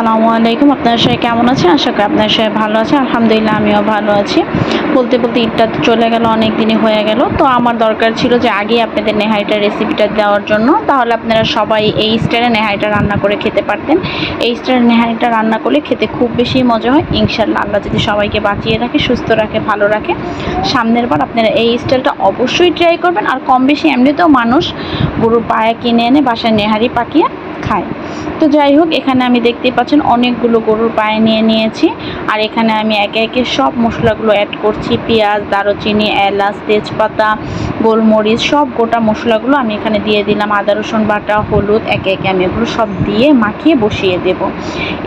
আসসালামু আলাইকুম। আপনার সবাই কেমন আছেন? আশা করি আপনার সবাই ভালো আছে আলহামদুলিল্লাহ, আমিও ভালো আছি। বলতে বলতে ঈদটা চলে গেল, অনেক দিনই হয়ে গেল। তো আমার দরকার ছিল যে আগেই আপনাদের নেহাইটার রেসিপিটা দেওয়ার জন্য। তাহলে আপনারা সবাই এই স্টাইলে নেহাইটা রান্না করে খেতে পারতেন। এই স্টাইলে নেহাইটা রান্না করলে খেতে খুব বেশি মজা হয়। ইনশাল্লাহ আল্লাহ যদি সবাইকে বাঁচিয়ে রাখে, সুস্থ রাখে, ভালো রাখে। সামনের বার আপনারা এই স্টাইলটা অবশ্যই ট্রাই করবেন। আর কম বেশি এমনিতেও মানুষ গরুর পায়া কিনে এনে বাসায় নেহারি পাকিয়ে খায়। তো যাই হোক, এখানে আমি দেখতেই পাচ্ছেন অনেকগুলো গরুর পায়ে নিয়ে নিয়েছি। আর এখানে আমি একে একে সব মশলাগুলো অ্যাড করছি। পেঁয়াজ, দারুচিনি, এলাচ, তেজপাতা, গোলমরিচ, সব গোটা মশলাগুলো আমি এখানে দিয়ে দিলাম। আদা, রসুন বাটা, হলুদ, একে একে আমি এগুলো সব দিয়ে মাখিয়ে বসিয়ে দেব।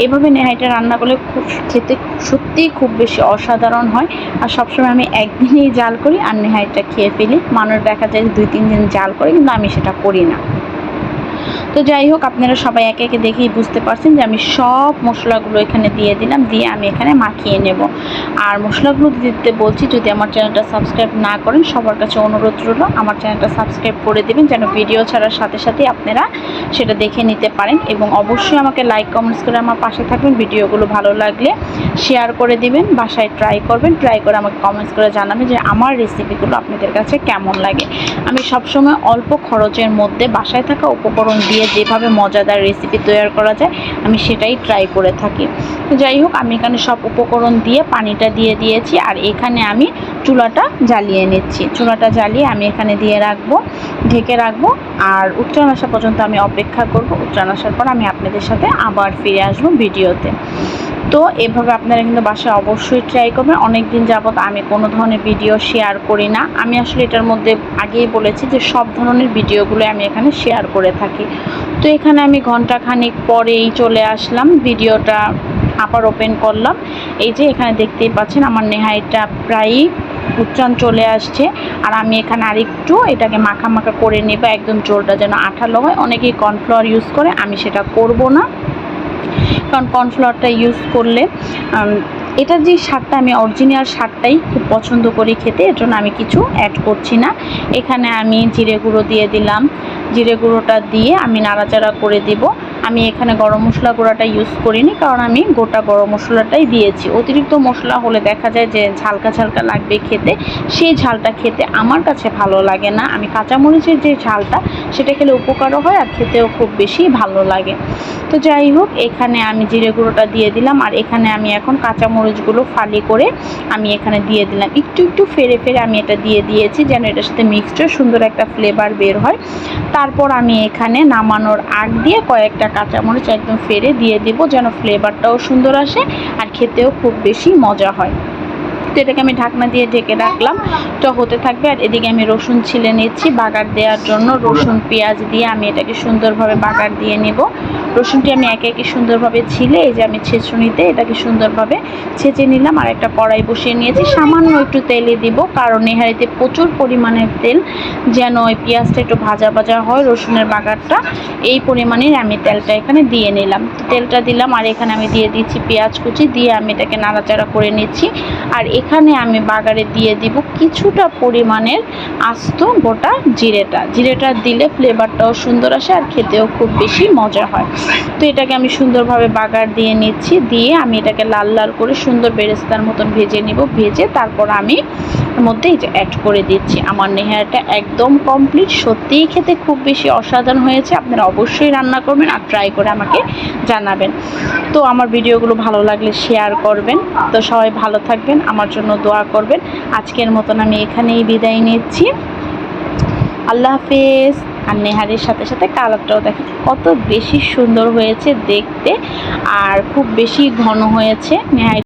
এভাবে নেহাইটা রান্না করলে খুব খেতে সত্যিই খুব বেশি অসাধারণ হয়। আর সবসময় আমি একদিনেই জাল করি আর নেহাইটা খেয়ে ফেলি। মানুষ দেখা যায় দুই, তিন দিন জাল করে, কিন্তু আমি সেটা করি না। তো যাই হোক, আপনারা সবাই একে একে দেখেই বুঝতে পারছেন যে আমি সব মশলাগুলো এখানে দিয়ে দিলাম, দিয়ে আমি এখানে মাখিয়ে নেব। আর মশলাগুলো দিতে বলছি, যদি আমার চ্যানেলটা সাবস্ক্রাইব না করেন, সবার কাছে অনুরোধ রইল, আমার চ্যানেলটা সাবস্ক্রাইব করে দেবেন, যেন ভিডিও ছাড়ার সাথে সাথে আপনারা সেটা দেখে নিতে পারেন। এবং অবশ্যই আমাকে লাইক কমেন্টস করে আমার পাশে থাকবেন, ভিডিওগুলো ভালো লাগলে শেয়ার করে দিবেন, বাসায় ট্রাই করবেন ট্রাই করে আমাকে কমেন্টস করে জানাবেন যে আমার রেসিপিগুলো আপনাদের কাছে কেমন লাগে। আমি সবসময় অল্প খরচের মধ্যে বাসায় থাকা উপকরণ দিয়ে যেভাবে মজাদার রেসিপি তৈরি করা যায়, আমি সেটাই ট্রাই করে থাকি। যাই হোক, আমি এখানে সব উপকরণ দিয়ে পানিটা দিয়ে দিয়েছি আর এখানে আমি চুলাটা জ্বালিয়ে নিচ্ছি। চুলাটা জ্বালিয়ে আমি এখানে দিয়ে রাখব, ঢেকে রাখব আর উচ্চারণ আসা পর্যন্ত আমি অপেক্ষা করব। উচ্চারণ আসার পর আমি আপনাদের সাথে আবার ফিরে আসব ভিডিওতে। তো এভাবে আপনারা কিন্তু বাসায় অবশ্যই ট্রাই করবেন। অনেক দিন যাবত আমি কোনো ধরনের ভিডিও শেয়ার করি না। আমি আসলে এটার মধ্যে আগেই বলেছি যে সব ধরনের ভিডিওগুলো আমি এখানে শেয়ার করে থাকি। তো এখানে আমি ঘণ্টা খানিক পরেই চলে আসলাম। ভিডিওটা আবার ওপেন করলাম। এই যে এখানে দেখতেই পাচ্ছেন আমার নেহাইটা প্রায়ই উচ্চান চলে আসছে। আর আমি এখানে আরেকটু এটাকে মাখা মাখা করে নেব। একদম জোরটা যেন আঠালো হয়। অনেকেই কর্নফ্লাওয়ার ইউজ করে। আমি সেটা করব না। কারণ কর্নফ্লাওয়ারটা ইউজ করলে এটার যে স্বাদটা, আমি অরিজিনাল স্বাদটাই খুব পছন্দ করি খেতে, এর জন্য আমি কিছু অ্যাড করছি না। এখানে আমি জিরে গুঁড়ো দিয়ে দিলাম। জিরে গুঁড়োটা দিয়ে আমি নাড়াচাড়া করে দিব। আমি এখানে গরম মশলা গুঁড়াটা ইউজ করিনি, কারণ আমি গোটা গরম মশলাটাই দিয়েছি। অতিরিক্ত মশলা হলে দেখা যায় যে ঝালকা ঝালকা লাগবে খেতে, সেই ঝালটা খেতে আমার কাছে ভালো লাগে না। আমি কাঁচামরিচের যে ঝালটা, সেটা খেলে উপকারও হয় আর খেতেও খুব বেশি ভালো লাগে। তো যাই হোক, এখানে আমি জিরে গুঁড়োটা দিয়ে দিলাম আর এখানে আমি এখন কাঁচামরিচগুলো ফালি করে আমি এখানে দিয়ে দিলাম। একটু একটু ফেরে ফেরে আমি এটা দিয়ে দিয়েছি যেন এটার সাথে মিক্সচার সুন্দর একটা ফ্লেভার বের হয়। তারপর আমি এখানে নামানোর আগ দিয়ে কয়েকটা কাঁচামরিচ একদম ফেরে দিয়ে দেব যেন ফ্লেভারটাও সুন্দর আসে আর খেতেও খুব বেশি মজা হয়। তো এটাকে আমি ঢাকনা দিয়ে ঢেকে রাখলাম। তো হতে থাকবে আর এদিকে আমি রসুন ছিলে নিচ্ছি। বাগার দেওয়ার জন্য রসুন পেঁয়াজ দিয়ে আমি এটাকে সুন্দরভাবে বাগার দিয়ে নেব। রসুনটি আমি একে একে সুন্দরভাবে ছিলে, এই যে আমি ছেঁচুনিতে এটাকে সুন্দরভাবে ছেঁচে নিলাম আর একটা কড়াই বসিয়ে নিয়েছি। সামান্য একটু তেলে দিব, কারণ নেহারিতে প্রচুর পরিমাণের তেল, যেন ওই পেঁয়াজটা একটু ভাজা ভাজা হয় রসুনের বাগারটা, এই পরিমাণের আমি তেলটা এখানে দিয়ে নিলাম। তেলটা দিলাম আর এখানে আমি দিয়ে দিচ্ছি পেঁয়াজ কুচি, দিয়ে আমি এটাকে নাড়াচাড়া করে নিচ্ছি। আর এখানে আমি বাগারে দিয়ে দিব কিছুটা পরিমাণের আস্ত গোটা জিরেটা। জিরেটা দিলে ফ্লেভারটাও সুন্দর আসে আর খেতেও খুব বেশি মজা হয়। তো এটাকে আমি সুন্দরভাবে বাগার দিয়ে নিচ্ছি, দিয়ে আমি এটাকে লাল লাল করে সুন্দর বেরেস্তার মতন ভেজে নিব, ভেজে তারপর আমি মধ্যে এই যে অ্যাড করে দিচ্ছি। আমার নেহারটা একদম কমপ্লিট সত্যিই খেতে খুব বেশি অসাধারণ হয়েছে, আপনারা অবশ্যই রান্না করবেন আর ট্রাই করে আমাকে জানাবেন। তো আমার ভিডিওগুলো ভালো লাগলে শেয়ার করবেন। তো সবাই ভালো থাকবেন, আমার জন্য দোয়া করবেন। আজকের মতন আমি এখানেই বিদায় নিচ্ছি। আল্লাহ হাফেজ। আর নেহারের সাথে সাথে কালারটাও দেখেন কত বেশি সুন্দর হয়েছে দেখতে আর খুব বেশি ঘন হয়েছে। নেহার